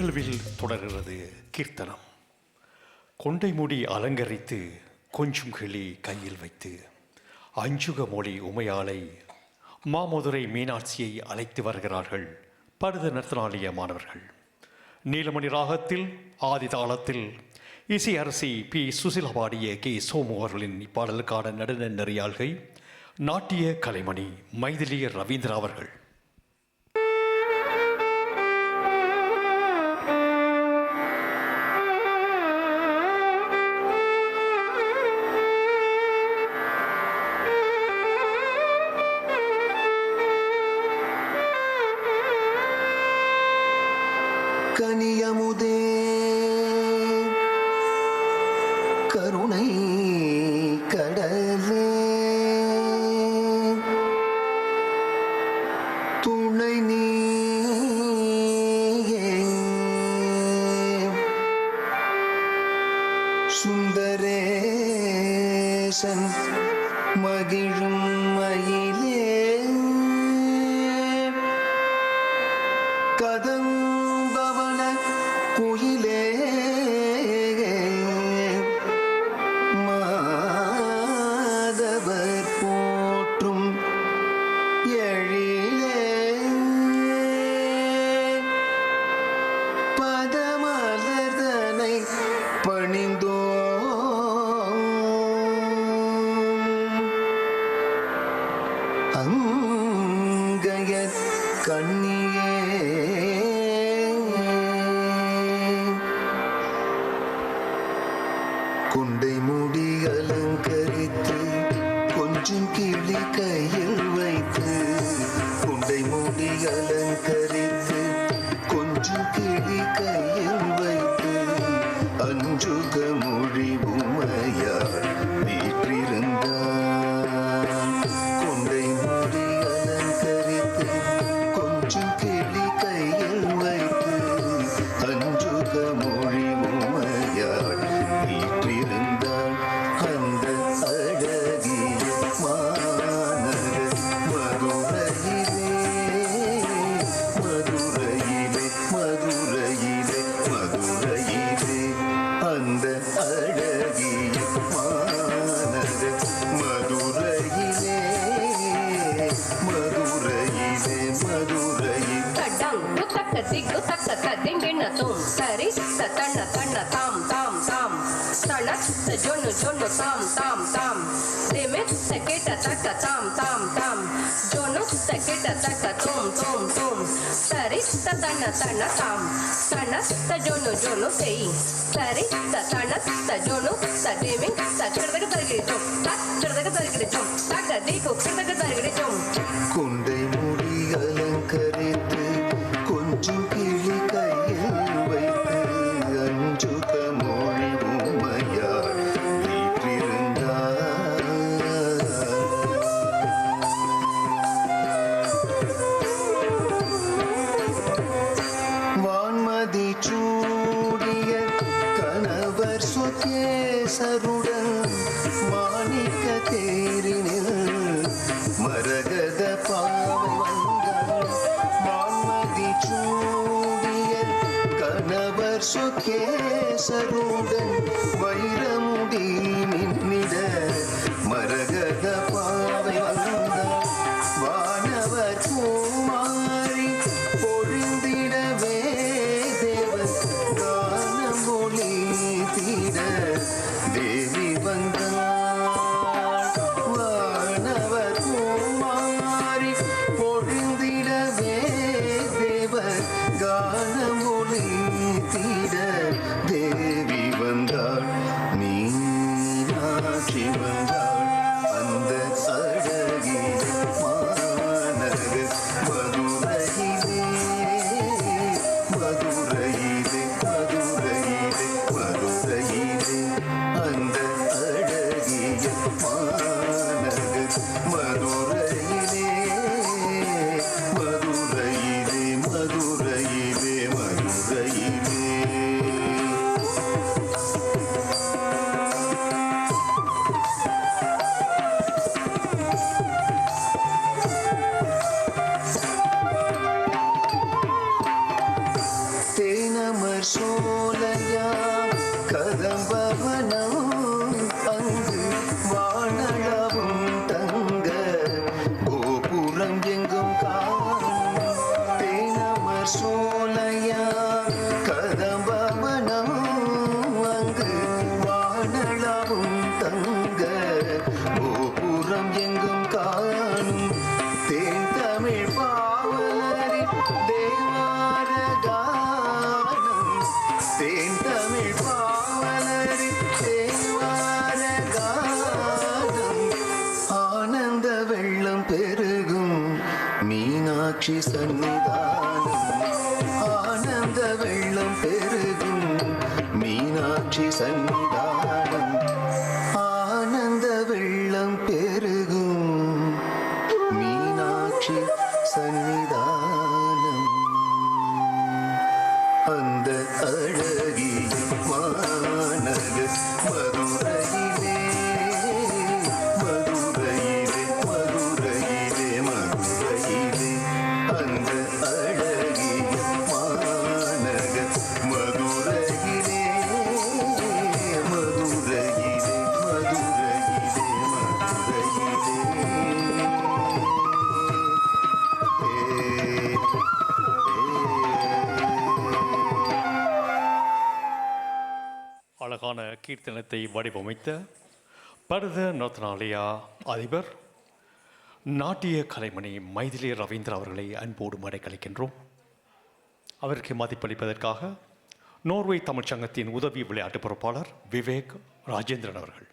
நிகழ்வில் தொடர்கிறது கீர்த்தனம். கொண்டை முடி அலங்கரித்து கொஞ்சம் கிளி கையில் வைத்து அஞ்சுக மொழி உமையாளை மாமதுரை மீனாட்சியை அழைத்து வருகிறார்கள் பருத நர்த்தனாலய மாணவர்கள். நீலமணி ராகத்தில் ஆதி தாளத்தில் இசை அரசி பி சுசிலா பாடிய கே சோமு அவர்களின் இப்பாடலுக்கான நடன நெறியாள்கை நாட்டிய கலைமணி மைதிலிய ரவீந்திரா அவர்கள். கனியமுதே. கருணை கடலே துணை நீயே. சுந்தரேசன் மகிழும் மயிலே. கதம் குயிலே மாதவர் குண்டை முடி அலங்கரித்து கொஞ்சம் கிளி கையில் வைத்து குண்டை முடி அலங்கரித்து கொஞ்சம் கிளி கையில் மதுரையிலே மதுரையில் தடம் குத்தக்க திக்கு தக்க ததிங்கின தும் சரி தன தன தாம் தாம் தாம் தன ஜொன்னு ஜொன்னு தாம் தாம் தாம் திமே தக்கிட்ட தக்க தாம் தாம் தாம் ஜொன்னு தக்கிட்ட தக்க தும் தும் தும் சரி தன தன தாம் தன ஜொன்னு ஜொன்னு செய் சரி தன ஜொன்னு தடிமி தக்கிடதக்கு தருகிடிச்சோம் தக்கிடதக்கு தருகிடிச்சோம் தக்க தீக்கு கிடதக்கு தருகிடிச்சோம் சொகேசருடன் மாணிக்க தேரினில் மரகத பாவை வந்தாள் வான்மதி சூடிய கணவர் சொகேசருடன் வைரமுடி மின்னிட மரகத பாவை வந்தாள் வானவர் பூமாரி பொழிந்திடவே தேவன் கானம் ஒளி தீட தேவி வந்தாள் வானவர் பூமாரி பொழிந்திடவே தேவர் கானம் தீட தேவி வந்தாள் மீனாட்சி வந்தாள் மீனாட்சி சன்னிதானம். ஆனந்த வெள்ளம் பெருகும். மீனாட்சி சன்னிதானம். கீர்த்தனத்தை வடிவமைத்த பரத நோத்தனாலயா அதிபர் நாட்டிய கலைமணி மைதிலி ரவீந்திர அவர்களை அன்போடு மடைக்கழிக்கின்றோம் அவருக்கு மதிப்பளிப்பதற்காக நோர்வே தமிழ்ச்சங்கத்தின் உதவி விளையாட்டு பொறுப்பாளர் விவேக் ராஜேந்திரன் அவர்கள்.